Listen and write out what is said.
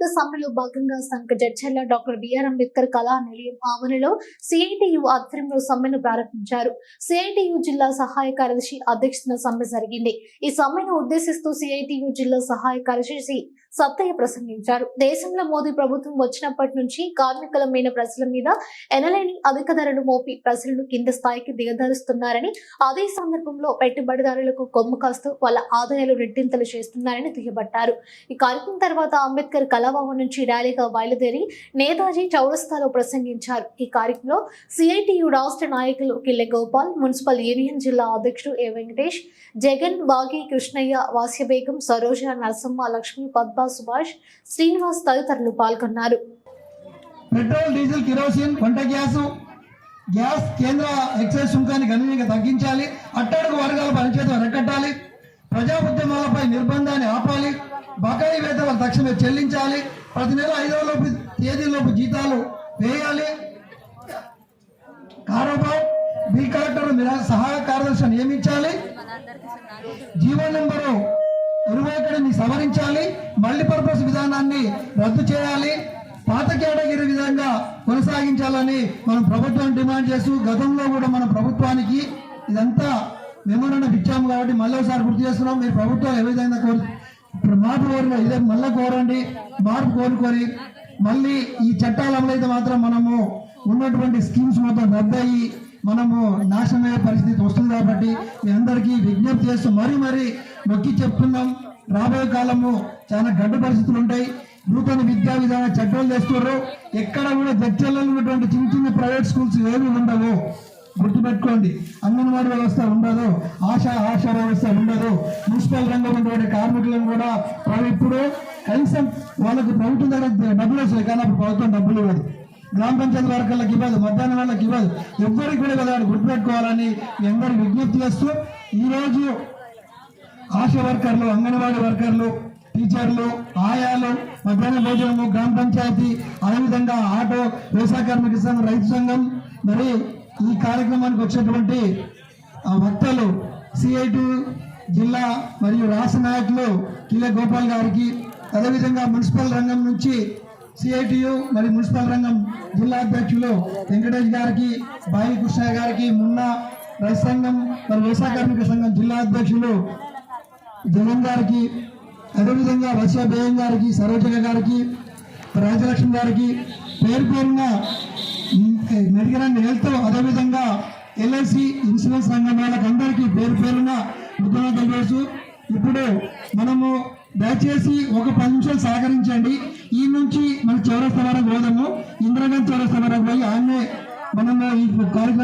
దశాబ్ద సమ్మెలో భాగంగా స్థానిక జడ్చర్ల డాక్టర్ బిఆర్ అంబేద్కర్ కళా నిలయం ఆవరణలో సిఐటియు ఆధ్వర్యంలో సమ్మెను ప్రారంభించారు. సిఐటియు జిల్లా సహాయ కార్యదర్శి అధ్యక్షతన సమ్మె జరిగింది. ఈ సమ్మెను ఉద్దేశిస్తూ సిఐటియు జిల్లా సహాయ కార్యదర్శి సత్తయ్య ప్రసంగించారు. దేశంలో మోదీ ప్రభుత్వం వచ్చినప్పటి నుంచి కార్మికుల మీద ప్రజల మీద ఎనలేని అధిక ధరలు మోపి ప్రజలను కింద స్థాయికి దిగదారుస్తున్నారని అదే సందర్భంలో పెట్టుబడిదారులకు కొమ్ము కాస్తూ వాళ్ళ ఆదాయాలు రెట్టింతలు చేస్తున్నారని దుయ్యబట్టారు. ఈ కార్యక్రమం తర్వాత అంబేద్కర్ కళాభవన్ నుంచి ర్యాలీగా బయలుదేరి నేతాజీ చౌరస్తాలో ప్రసంగించారు. ఈ కార్యక్రమంలో సిఐటియు రాష్ట్ర నాయకులు కిల్లె గోపాల్ మున్సిపల్ యూనియన్ జిల్లా అధ్యక్షుడు ఏ వెంకటేష్ జగన్ బాగి కృష్ణయ్య వాస్యబేగం సరోజ నరసమ్మ లక్ష్మి పద్మ సుభాష్ శ్రీనివాస్ తదితరులు పాల్గొన్నారు. పెట్రోల్ డీజిల్ కిరోసిన్ వంట గ్యాస్ గ్యాస్ కేంద్ర ఎక్సైజ్ సుంకాన్ని గణనీయంగా తగ్గించాలి. అట్టడుగు వర్గాల పనిచేత అరకట్టాలి. ప్రజా ఉద్యమాలపై నిర్బంధాన్ని ఆపాలి. బకాయి వేతనాలు తక్షణమే చెల్లించాలి. ప్రతి నెల ఐదో లోపు తేదీలోపు జీతాలు వేయాలి. కారోబార్ బిల్ కలెక్టర్ సహాయ కార్యదర్శి నియమించాలి. జీవో నెంబరు ఇరవై ఒకటిని సవరించాలి మల్టీపర్పస్ విధానాన్ని రద్దు చేయాలి పాత కేటగిరీ విధంగా కొనసాగించాలని మనం ప్రభుత్వం డిమాండ్ చేస్తూ గతంలో కూడా మన ప్రభుత్వానికి ఇదంతా మెమోరాండం ఇచ్చాము కాబట్టి మళ్ళీ ఒకసారి గుర్తు చేస్తున్నాం మీరు ప్రభుత్వం ఏ విధంగా కోరు ఇప్పుడు మార్పు కోరిన ఇదే మళ్ళీ కోరండి మార్పు కోరుకొని మళ్ళీ ఈ చట్టాలు అమలైతే మాత్రం మనము ఉన్నటువంటి స్కీమ్స్ మొత్తం రద్దయి మనము నాశనమయ్యే పరిస్థితి కాబట్టి మీ అందరికీ విజ్ఞప్తి చేస్తూ మరీ మరీ నొక్కి చెప్తున్నాం రాబోయే కాలము చాలా గడ్డ పరిస్థితులు ఉంటాయి. నూతన విద్యా విధాన చట్టాలు తెస్తున్నారు ఎక్కడ కూడా జడ్చల్లో ఉన్నటువంటి చిన్న చిన్న ప్రైవేట్ స్కూల్స్ ఏమి ఉండవు. గుర్తుపెట్టుకోండి. అంగన్వాడీ వ్యవస్థ ఉండదు. ఆశా ఆశా వ్యవస్థ ఉండదు. మున్సిపల్ రంగం ఉన్నటువంటి కార్మికులను కూడా ఇప్పుడు కనీసం వాళ్ళకు ప్రభుత్వం దగ్గర డబ్బులు వస్తాయి. కానీ అప్పుడు ప్రభుత్వం డబ్బులు ఇవ్వదు. గ్రామ పంచాయతీ వర్గాలకు ఇవ్వదు మధ్యాహ్నం వాళ్ళకి ఇవ్వదు. ఎవ్వరికి కూడా కదా గుర్తుపెట్టుకోవాలని మీ అందరికి విజ్ఞప్తి చేస్తూ ఈరోజు ఆశా వర్కర్లు అంగన్వాడీ వర్కర్లు టీచర్లు ఆయాలు మధ్యాహ్న భోజనము గ్రామ పంచాయతీ అదేవిధంగా ఆటో వ్యవసాయ కార్మిక సంఘం రైతు సంఘం. మరి ఈ కార్యక్రమానికి వచ్చినటువంటి ఆ వక్తలు సిఐటి జిల్లా మరియు రాష్ట్ర నాయకులు కిల గోపాల్ గారికి అదేవిధంగా మున్సిపల్ రంగం నుంచి సిఐటియు మరి మున్సిపల్ రంగం జిల్లా అధ్యక్షులు వెంకటేష్ గారికి బాయి కృష్ణ గారికి మున్నా రైతు సంఘం మరి వ్యవసాయ కార్మిక సంఘం జిల్లా అధ్యక్షులు జగన్ గారికి అదేవిధంగా రష్యా బేయం గారికి సరోజన గారికి రాజలక్ష్మి గారికి పేరు పేరున మెడికల్ అండ్ హెల్త్ అదేవిధంగా ఎల్ఐసి ఇన్సూరెన్స్ రంగం వాళ్ళకి అందరికీ పేరు పేరున ఉద్యోగం తెలియజేస్తూ ఇప్పుడు మనము దయచేసి ఒక పది నిమిషాలు సహకరించండి. ఈ నుంచి మన చౌరస్తా వరకు పోదాము. ఇందిరాగాంధీ చౌరస్తా వరకు పోయి ఆమె మనము ఈ కార్యక్రమం